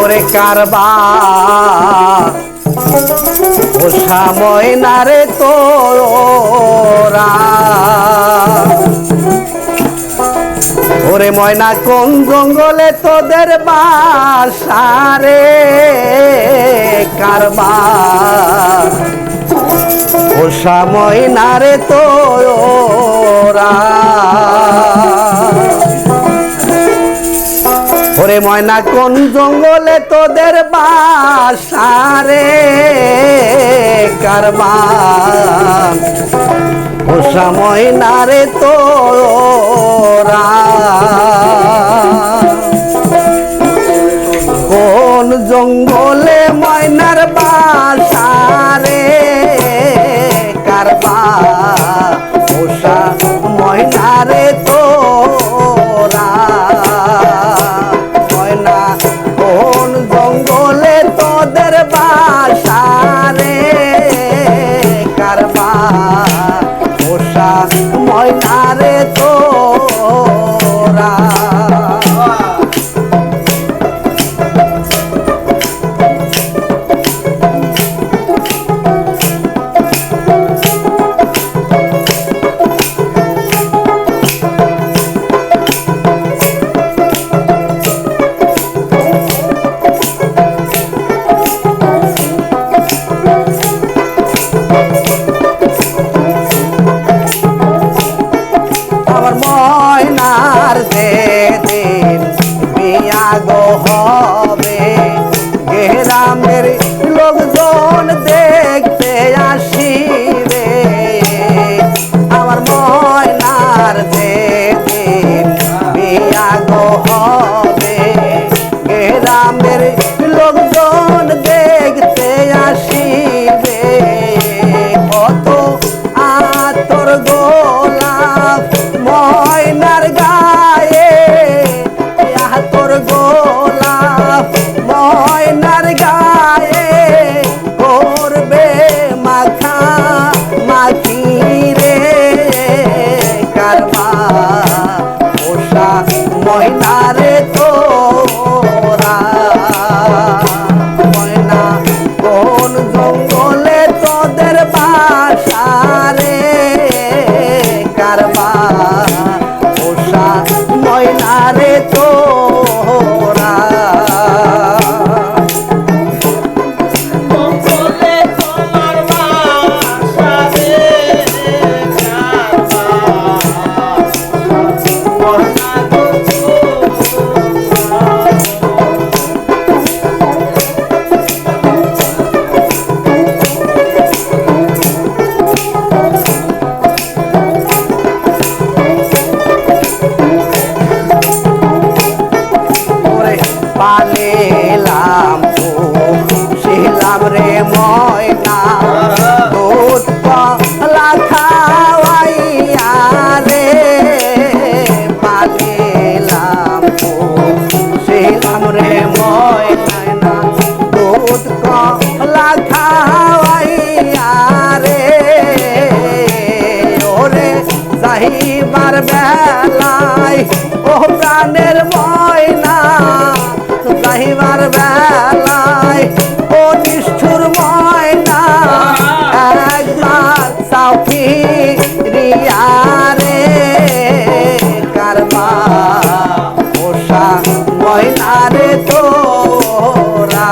ওরে কারবা ও সময় না রে তোরা। ওরে ময়না, কোন জঙ্গলে তোদের বাসারে কারবা ও সময় না রে তোরা। ওরে ময়না কোন জঙ্গলে তোদের বাসারে? কারবান। ওষা ময়না রে তোরা। কোন জঙ্গল আমার বেলায় ও নিষ্ঠুর ময়না। একবার চাও ফিরিয়া রে কারবা ওষা ময়না রে তোরা।